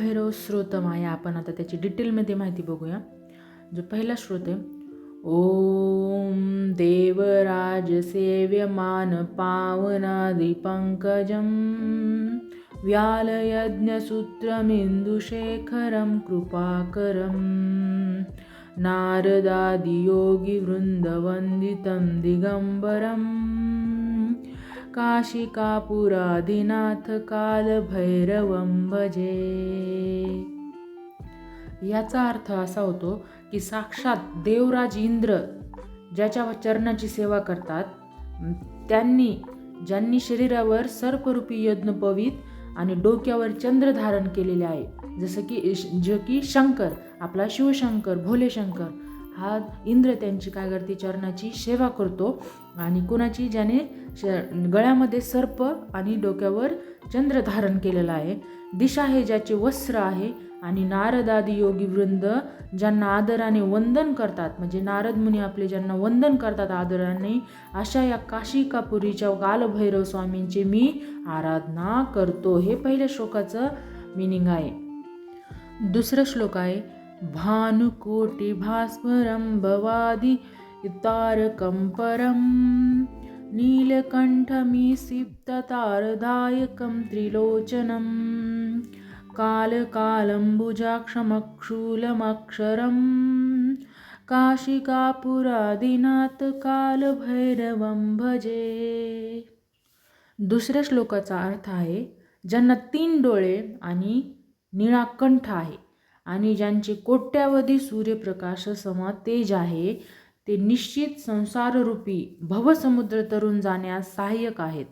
भैरव श्रोतम आहे आपण आता त्याची डिटेलमध्ये माहिती बघूया. जो पहिला श्रोत आहे ओम देवराज सेव्यमान पावनादिपङ्कजं व्यालयज्ञसूत्रमिन्दुशेखरं कृपाकरं नारदादियोगिवृन्दवन्दितं दिगम्बरम् काशिकापुरादिनाथ कालभैरवं भजे। याचा अर्थ असा होतो की साक्षात देवराज इंद्र ज्याच्या चरणाची सेवा करतात त्यांनी ज्यांनी शरीरावर सर्परूपी यज्ञपवीत आणि डोक्यावर चंद्र धारण केलेले आहे जसं की जे की शंकर आपला शिवशंकर भोलेशंकर हा इंद्र त्यांची काय करते? चरणाची सेवा करतो. आणि कुणाची? ज्याने श गळ्यामध्ये सर्प आणि डोक्यावर चंद्र धारण केलेला आहे. दिशा हे ज्याचे वस्त्र आहे. आणि नारदादी योगी वृंद ज्यांना आदराने वंदन करतात. म्हणजे नारद मुनी आपले ज्यांना वंदन करतात आदराने अशा या काशिकापुरीच्या कालभैरव स्वामींची मी आराधना करतो. हे पहिल्या श्लोकाचं मिनिंग आहे. दुसरं श्लोक आहे भानुकोटी भास्वरं भवादि तारकं परं नीलकण्ठमीसिप्ततारदायकं त्रिलोचनं कालकालम्बुजाक्षमक्षूलमक्षरं काशिकापुरादिनाथ कालभैरवं भजे। दुसऱ्या श्लोकाचा अर्थ आहे ज्यांना तीन डोळे आणि निळाकंठ आहे. आणि ज्यांचे कोट्यावधी सूर्यप्रकाश सम तेज आहे ते निश्चित संसाररूपी भवसमुद्र तरुण जाण्यास सहाय्यक आहेत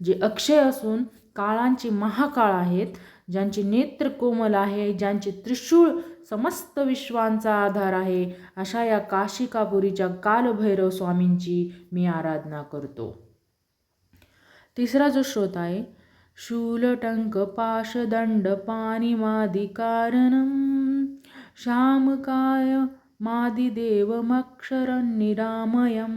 जे अक्षय असून काळांचे महाकाळ आहेत ज्यांचे नेत्र कोमल आहे ज्यांचे त्रिशूळ समस्त विश्वांचा आधार आहे अशा या काशिकापुरीच्या कालभैरव स्वामींची मी आराधना करतो. तिसरा जो श्रोत आहे शूलटङ्क पाशदण्ड पाणिमादिकारणं श्यामकाय मादिदेवमक्षरं निरामयं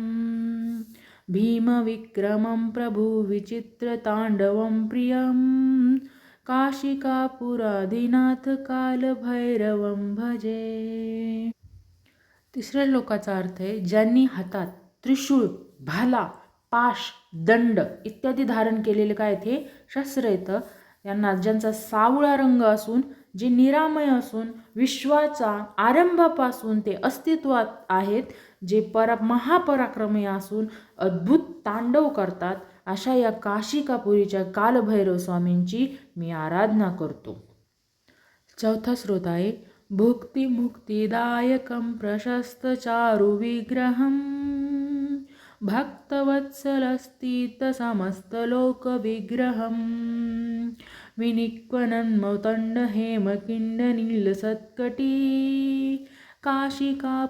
भीमविक्रमं प्रभुविचित्रताण्डवं प्रियं काशिकापुराधिनाथकालभैरवं भजे। तिसऱ्या लोकाचा अर्थ आहे ज्यांनी हातात त्रिशूळ भाला पाश दंड इत्यादी धारण केलेले काय ते शस्त्र येतं. यांना ज्यांचा सावळा रंग असून जे निरामय असून विश्वाचा आरंभापासून ते अस्तित्वात आहेत जे पर महापराक्रमी असून अद्भुत तांडव करतात अशा या काशिकापुरीच्या कालभैरव स्वामींची मी आराधना करतो. चौथा स्रोत आहे भुक्तिमुक्तिदायकं प्रशस्त चारु विनिक्वनन्मौतण्ड भक्तवत्सलस्थितसमस्तलोकविग्रहं विनिक्वनन्मौतण्डहेमकिण्डनीलसत्कटी काशिकापुराधिनाथ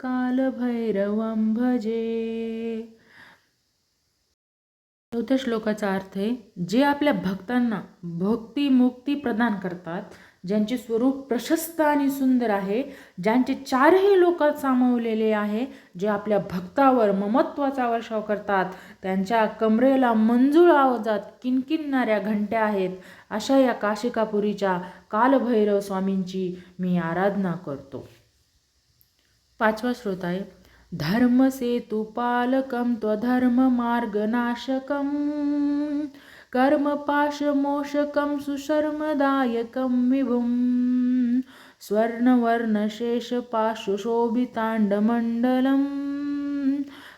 कालभैरवं भजे चौथ्या श्लोकाचा अर्थ आहे जे आपल्या भक्तांना भक्ती मुक्ती प्रदान करतात ज्यांचे स्वरूप प्रशस्त आणि सुंदर आहे ज्यांचे चारही लोक सामावलेले आहे जे आपल्या भक्तावर ममत्वाचा वर्षाव करतात त्यांच्या कमरेला मंजूळ आवाजात किनकिनणाऱ्या घंट्या आहेत अशा या काशिकापुरीच्या कालभैरव स्वामींची मी आराधना करतो. पाचवा श्रोत आहे धर्मसेतुपालकं त्वधर्ममार्गनाशकं कर्मपाशमोषकं सुशर्मदायकं विभुं। स्वर्णवर्णशेषपाशुशोभिताण्डमण्डलम्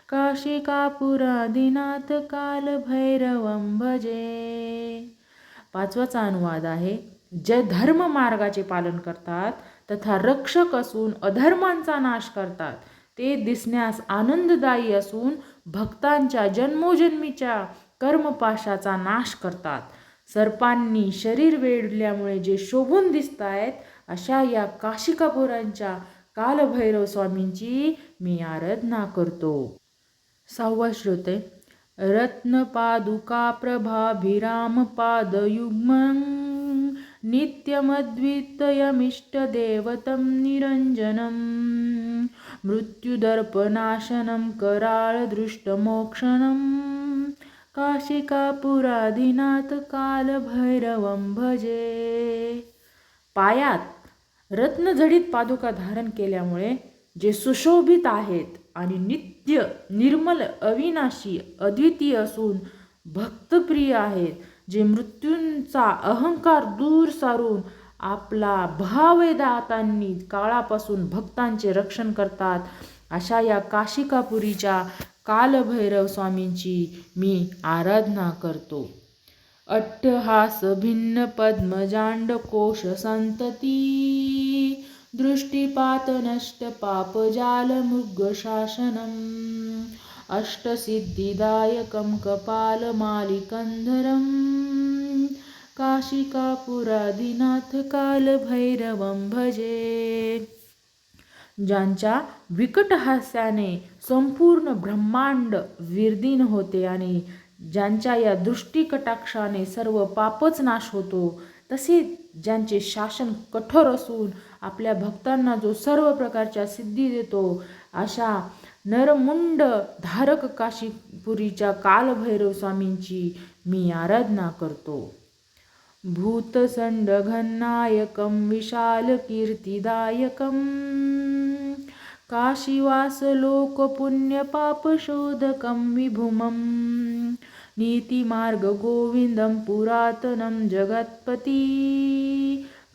काशिकापुरादिनाथ कालभैरवं भजे। पाचवाचा अनुवाद आहे जे धर्ममार्गाचे पालन करतात तथा रक्षक असून अधर्मांचा नाश करतात ते दिसण्यास आनंददायी असून भक्तांच्या जन्मोजन्मीच्या कर्मपाशाचा नाश करतात. सर्पांनी शरीर वेढल्यामुळे जे शोभून दिसत आहेत अशा या काशिकापुरांच्या कालभैरव स्वामींची मी आराधना करतो. सहावा श्रोते रत्नपादुका प्रभाभिराम पादयुग्मं नित्यमद्वितयमिष्टदेवतं निरञ्जनं मृत्युदर्पनाशनं कराळदृष्टमोक्षणम् काशिकापुरादिनाथ कालभैरवं भजे. पायात रत्नझडीत पादुका धारण केल्यामुळे जे सुशोभित आहेत आणि नित्य निर्मल अविनाशी अद्वितीय असून भक्तप्रिय आहेत जे मृत्यूंचा अहंकार दूर सारून आपला भावदातांनी काळापासून भक्तांचे रक्षण करतात अशा या काशिकापुरीच्या कालभैरव स्वामींची मी आराधना करतो. अट्टहास भिन्न पद्मजांड कोश संतती. दृष्टिपात नष्ट पापजाल मृग अष्टसिद्धिदायकं कपालमालिकन्धरं काशिकापुरादिनाथ कालभैरवं भजे. ज्यांच्या विकट हास्याने संपूर्ण ब्रह्मांड विर्दीन होते आणि ज्यांच्या या दृष्टिकटाक्षाने सर्व पापच नाश होतो तसेच ज्यांचे शासन कठोर असून आपल्या भक्तांना जो सर्व प्रकारच्या सिद्धी देतो अशा नरमुंड धारक काशीपुरीच्या कालभैरव स्वामींची मी आराधना करतो. भूतसंडघन्नायकं विशालकीर्तिदायकं काशीवासलोकपुण्यपापशोधकं विभुमं नीतिमार्गगोविन्दं पुरातनं जगत्पती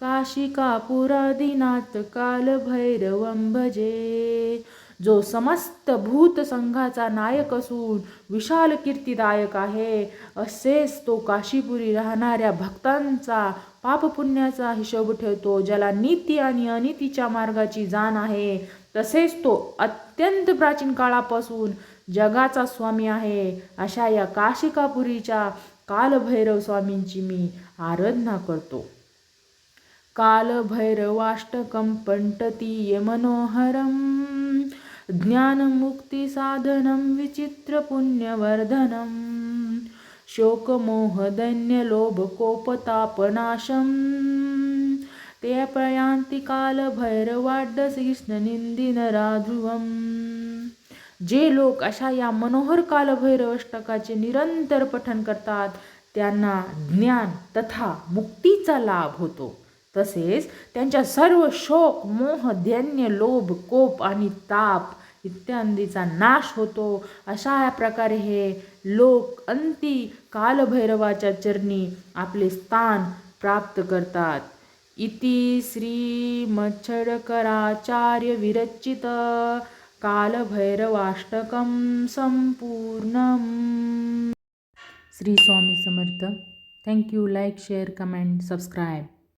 काशिकापुरादिनाथ कालभैरवं भजे। जो समस्त भूत संघाचा नायक असून विशाल कीर्तिदायक आहे असेच तो काशीपुरी राहणाऱ्या भक्तांचा पापपुण्याचा हिशोब ठेवतो ज्याला नीती आणि अनितीच्या मार्गाची जाण आहे. तसेच तो अत्यंत प्राचीन काळापासून जगाचा स्वामी आहे. अशा या काशिकापुरीच्या कालभैरव स्वामींची मी आराधना करतो. कालभैरवाष्टकं पण्टतीय मनोहरं ज्ञानमुक्तिसाधनं विचित्रपुण्यवर्धनं शोकमोहदैन्यलोभकोपतापनाशं ते प्रयान्ति कालभैरवाड्डशिष्णनिन्दिनराध्रुवम् जे लोक अशा या मनोहर कालभैरव अष्टकाचे निरंतर पठन करतात त्यांना ज्ञान तथा मुक्तीचा लाभ होतो. तसेच त्यांच्या सर्व शोक मोह दैन्य लोभ कोप आणि ताप इत्यादीचा नाश होतो. अशा या प्रकारे हे लोक अंती कालभैरवाच्या चरणी आपले स्थान प्राप्त करतात. इति श्रीमच्छडकराचार्यविरचित विरचित कालभैरवाष्टकं सम्पूर्णं Shri Swami Samarth. Thank you like share comment subscribe